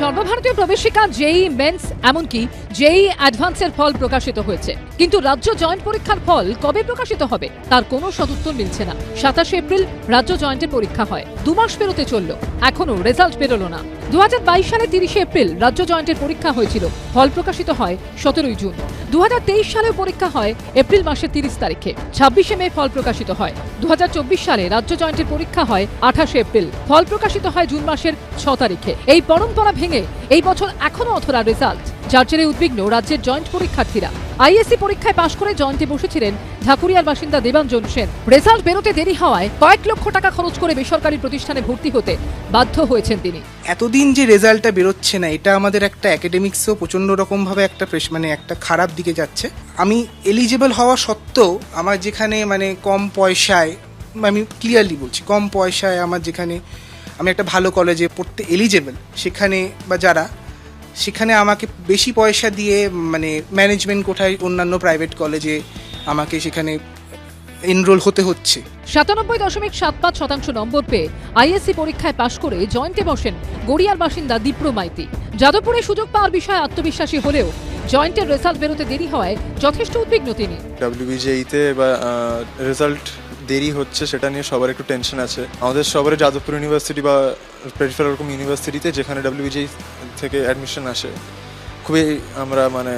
সর্বভারতীয় প্রবেশিকা জেই মেন্স এমনকি জেই অ্যাডভান্সের ফল প্রকাশিত হয়েছে। কিন্তু রাজ্য জয়েন্ট পরীক্ষার ফল কবে প্রকাশিত হবে, তার কোনো সদুত্তর মিলছে না। সাতাশে এপ্রিল রাজ্য জয়েন্টের পরীক্ষা হয়। দু মাস পেরোতে চলল এখনও রেজাল্ট বেরোলো না। দু সালে তিরিশে এপ্রিল রাজ্য জয়েন্টের পরীক্ষা হয়েছিল। ফল প্রকাশিত হয় সতেরোই জুন। দু হাজার তেইশ সালেও পরীক্ষা হয় এপ্রিল মাসের তিরিশ তারিখে। ছাব্বিশে মে ফল প্রকাশিত হয়। দু হাজার চব্বিশ সালে রাজ্য জয়েন্টের পরীক্ষা হয় আঠাশে এপ্রিল। ফল প্রকাশিত হয় জুন মাসের ছ তারিখে। এই পরম্পরা ভেঙে এই বছর এখনও অথরা রেজাল্ট। যার জেরে উদ্বিগ্ন রাজ্যের জয়েন্ট পরীক্ষার্থীরা। আইএসসি পরীক্ষায় পাশ করে জয়েন্টে বসেছিলেন ঢাকুরিয়ার বাসিন্দা দেবাঞ্জন সেন। রেজাল্ট বেরোতে দেরি হওয়ায় কয়েক লক্ষ টাকা খরচ করে বেসরকারি প্রতিষ্ঠানে ভর্তি হতে বাধ্য হয়েছেন তিনি। এতদিন যে রেজাল্টটা বেরোচ্ছে না, এটা আমাদের একটা অ্যাকাডেমিক্সও প্রচণ্ড রকমভাবে একটা প্রেস মানে একটা খারাপ দিকে যাচ্ছে। আমি এলিজিবল হওয়া সত্ত্বেও আমার যেখানে মানে কম পয়সায়, আমি ক্লিয়ারলি বলছি, কম পয়সায় আমার যেখানে আমি একটা ভালো কলেজে পড়তে এলিজেবল সেখানে বা যারা সেখানে আমাকে বেশি পয়সা দিয়ে মানে ম্যানেজমেন্ট কোঠায় অন্যান্য প্রাইভেট কলেজে আমাকে সেখানে এনরোল হতে হচ্ছে। সাতানব্বই দশমিক সাত পাঁচ শতাংশ নম্বর পেয়ে আইএসসি পরীক্ষায় পাশ করে জয়েন্টে বসেন গড়িয়ার বাসিন্দা দীপ্র মাইতি। যাদবপুরে সুযোগ পাওয়ার বিষয়ে আত্মবিশ্বাসী হলেও জয়েন্টের রেজাল্ট বেরোতে দেরি হওয়ায় যথেষ্ট উদ্বিগ্ন তিনি। ডাব্লিউবিজেইতে বা রেজাল্ট দেরি হচ্ছে সেটা নিয়ে সবার একটু টেনশন আছে। আমাদের সবারই যাদবপুর ইউনিভার্সিটি বা পেরিফেরাল ওরকম ইউনিভার্সিটিতে যেখানে ডাব্লিউবিজেই থেকে অ্যাডমিশন আসে খুবই আমরা মানে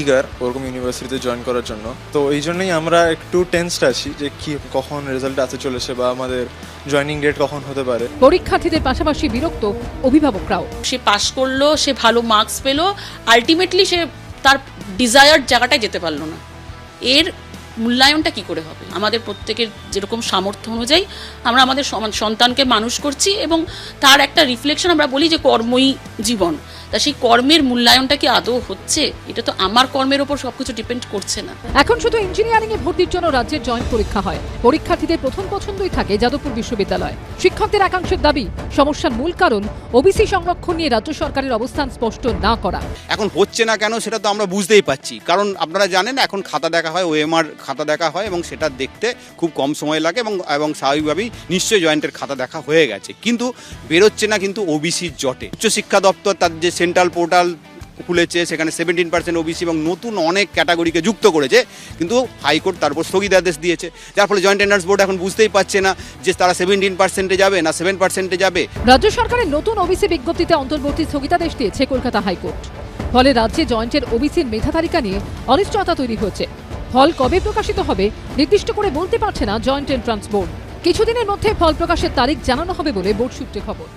ইগার ওরকম ইউনিভার্সিটিতে জয়েন করার জন্য। তো এই জন্যই আমরা একটু টেন্সড আছি যে কি কখন রেজাল্ট আসতে চলেছে বা আমাদের জয়েনিং ডেট কখন হতে পারে। পরীক্ষার্থীদের পাশাপাশি বিরক্ত অভিভাবকরাও। সে পাশ করল সে ভালো মার্কস পেল আলটিমেটলি সে তার ডিজায়ার্ড জায়গাটায় যেতে পারল না। এর মূল্যায়নটা কি করে হবে? আমাদের প্রত্যেকের যেরকম সামর্থ্য অনুযায়ী আমরা আমাদের সন্তানকে মানুষ করছি এবং তার একটা রিফ্লেকশন আমরা বলি যে কর্মই জীবন। তা সেই কর্মের মূল্যায়নটা কি আদৌ হচ্ছে? এটা তো আমার কর্মের ওপর সবকিছু ডিপেন্ড করছে না। এখন শুধু ইঞ্জিনিয়ারিং এ ভর্তির জন্য রাজ্যের জয়েন্ট পরীক্ষা হয়। পরীক্ষার্থীদের প্রথম পছন্দই থাকে যাদবপুর বিশ্ববিদ্যালয়। শিক্ষকদের একাংশের দাবি সমস্যার মূল কারণ ওবিসি সংরক্ষণ নিয়ে রাজ্য সরকারের অবস্থান স্পষ্ট না করা। এখন হচ্ছে না কেন সেটা তো আমরা বুঝতেই পাচ্ছি কারণ আপনারা জানেন এখন খাতা দেখা হয় ওএমআর খাতা দেখা হয় এবং সেটা দেখতে খুব কম সময় লাগে এবং এবং স্বাভাবিকভাবেই নিশ্চয়ই জয়েন্টের খাতা দেখা হয়ে গেছে। কিন্তু বেরোচ্ছে না কিন্তু ওবিসির জটে। উচ্চশিক্ষা দপ্তর তার যে সেন্ট্রাল পোর্টাল খুলেছে, সেখানে সেভেন্টিন পার্সেন্ট ওবিসি এবং নতুন অনেক ক্যাটাগরিকে যুক্ত করেছে, কিন্তু হাইকোর্ট তারপর স্থগিতাদেশ দিয়েছে। যার ফলে জয়েন্ট টেন্ডার্স বোর্ড এখন বুঝতেই পারছে না যে তারা সেভেন্টিন পার্সেন্টে যাবে না সেভেন পার্সেন্টে যাবে। রাজ্য সরকারের নতুন ওবিসি বিজ্ঞপ্তিতে অন্তর্বর্তী স্থগিতাদেশ দিয়েছে কলকাতা হাইকোর্ট। ফলে রাজ্যে জয়েন্টের ওবিসির মেধা তালিকা নিয়ে অনিশ্চয়তা তৈরি হয়েছে ফল কবে প্রকাশিত হবে নির্দিষ্ট করে বলতে পারছে না জয়েন্ট এন্ট্রান্স বোর্ড কিছুদিনের মধ্যে ফল প্রকাশের তারিখ জানানো হবে বলে বোর্ড সূত্রে খবর।